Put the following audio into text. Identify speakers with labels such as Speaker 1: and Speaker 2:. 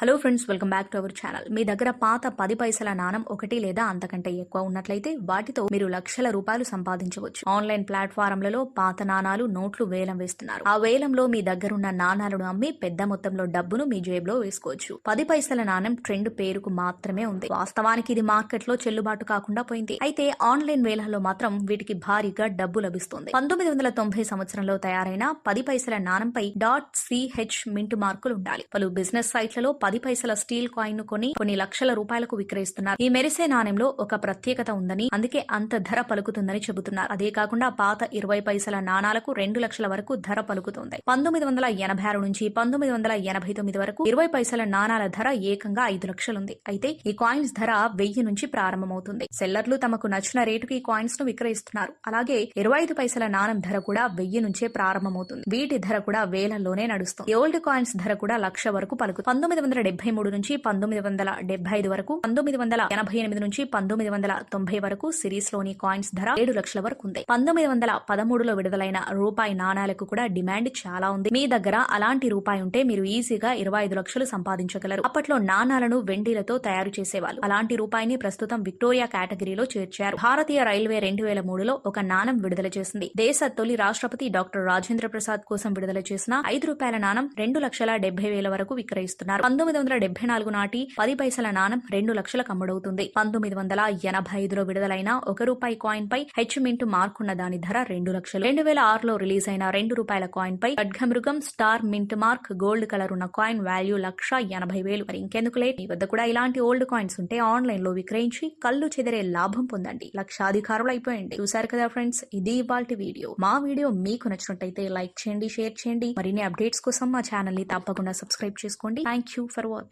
Speaker 1: Hello friends welcome back to our channel మీ దగ్గర పాత పది పైసల నాణం ఒకటి లేదా అంతకంటే ఎక్కువ ఉన్నట్లయితే వాటితో మీరు లక్షల రూపాయలు సంపాదించవచ్చు. ఆన్లైన్ ప్లాట్ఫారంలలో పాత నాణాలు నోట్లు వేలం వేస్తున్నారు. ఆ వేలంలో మీ దగ్గరున్న నాణాలను అమ్మి పెద్ద మొత్తంలో డబ్బును మీ జేబులో వేసుకోవచ్చు. పది పైసల నాణం ట్రెండ్ పేరుకు మాత్రమే ఉంది. వాస్తవానికి ఇది మార్కెట్లో చెల్లుబాటు కాకుండా పోయింది. అయితే ఆన్లైన్ వేలాల్లో మాత్రం వీటికి భారీగా డబ్బు లభిస్తుంది. పంతొమ్మిది వందల తొంభై సంవత్సరంలో తయారైన పది పైసల నాణంపై. డాట్ సిహెచ్ మింట్ మార్కులు ఉండాలి. పలు బిజినెస్ సైట్లలో పది పైసల స్టీల్ కాయిన్ను కొని కొన్ని లక్షల రూపాయలకు విక్రయిస్తున్నారు. ఈ మెరిసే నాణ్యంలో ఒక ప్రత్యేకత ఉందని అందుకే అంత ధర పలుకుతుందని చెబుతున్నారు. అదే కాకుండా పాత ఇరవై పైసల నాణాలకు రెండు లక్షల వరకు ధర పలుకుతుంది. పంతొమ్మిది వందల ఎనభై ఆరు నుంచి పంతొమ్మిది వందల ఎనభై తొమ్మిది వరకు ఇరవై పైసల నాణాల ధర ఏకంగా ఐదు లక్షలుంది. అయితే ఈ కాయిన్స్ ధర వెయ్యి నుంచి ప్రారంభమవుతుంది. సెల్లర్లు తమకు నచ్చిన రేటుకి ఈ కాయిన్స్ను విక్రయిస్తున్నారు. అలాగే ఇరవై ఐదు పైసల నాణం ధర కూడా వెయ్యి నుంచే ప్రారంభమవుతుంది. వీటి ధర కూడా వేలల్లోనే నడుస్తుంది. ఓల్డ్ కాయిన్స్ ధర కూడా లక్ష వరకు పలుకు పంతొమ్మిది వందల డెబ్బై మూడు నుంచి పంతొమ్మిది వందల డెబ్బై ఐదు వరకు పంతొమ్మిది వందల ఎనభై ఎనిమిది నుంచి పంతొమ్మిది వందల తొంభై వరకు సిరీస్లోని కాయిన్స్ ధర ఏడు లక్షల వరకు ఉంది. పంతొమ్మిది వందల పదమూడులో విడుదలైన రూపాయి నాణాలకు కూడా డిమాండ్ చాలా ఉంది. మీ దగ్గర అలాంటి రూపాయి ఉంటే మీరు ఈజీగా ఇరవై ఐదు లక్షలు సంపాదించగలరు. అప్పట్లో నాణాలను వెండిలతో తయారు చేసేవాళ్ళు. అలాంటి రూపాయిని ప్రస్తుతం విక్టోరియా కేటగిరీలో చేర్చారు. భారతీయ రైల్వే రెండు వేల మూడులో ఒక నాణం విడుదల చేసింది. దేశ తొలి రాష్ట్రపతి డాక్టర్ రాజేంద్ర ప్రసాద్ కోసం విడుదల చేసిన ఐదు రూపాయల నాణం రెండు లక్షల డెబ్బై వేల వరకు విక్రయిస్తున్నారు. పంతొమ్మిది వందల డెబ్బై నాలుగు నాటి పది పైసల నాణం రెండు లక్షలకు అమ్ముడవుతుంది. పంతొమ్మిది వందల ఎనభై ఐదులో విడుదలైన ఒక రూపాయి కాయిన్ పై హెచ్ మింటు మార్కున్న దాని ధర రెండు లక్షలు. రెండు వేల ఆరులో రిలీజ్ అయిన రెండు రూపాయల కాయిన్ పై ఖడ్గమృగం star mint mark gold colour ఉన్న కాయిన్ వాల్యూ లక్ష ఎనభై వేలు. మరి ఇంకెందుకు లేట్ మీ వద్ద కూడా ఇలాంటి ఓల్డ్ కాయిన్స్ ఉంటే ఆన్లైన్లో విక్రయించి కళ్ళు చెదిరే లాభం పొందండి. లక్షాధికారులు అయిపోయండి. చూసారు కదా ఫ్రెండ్స్ ఇది ఇవాళ వీడియో. మా వీడియో మీకు నచ్చినట్టయితే లైక్ చేయండి షేర్ చేయండి. మరిన్ని అప్డేట్స్ కోసం మా ఛానల్ని తప్పకుండా సబ్స్క్రైబ్ చేసుకోండి. Thank you الثروات.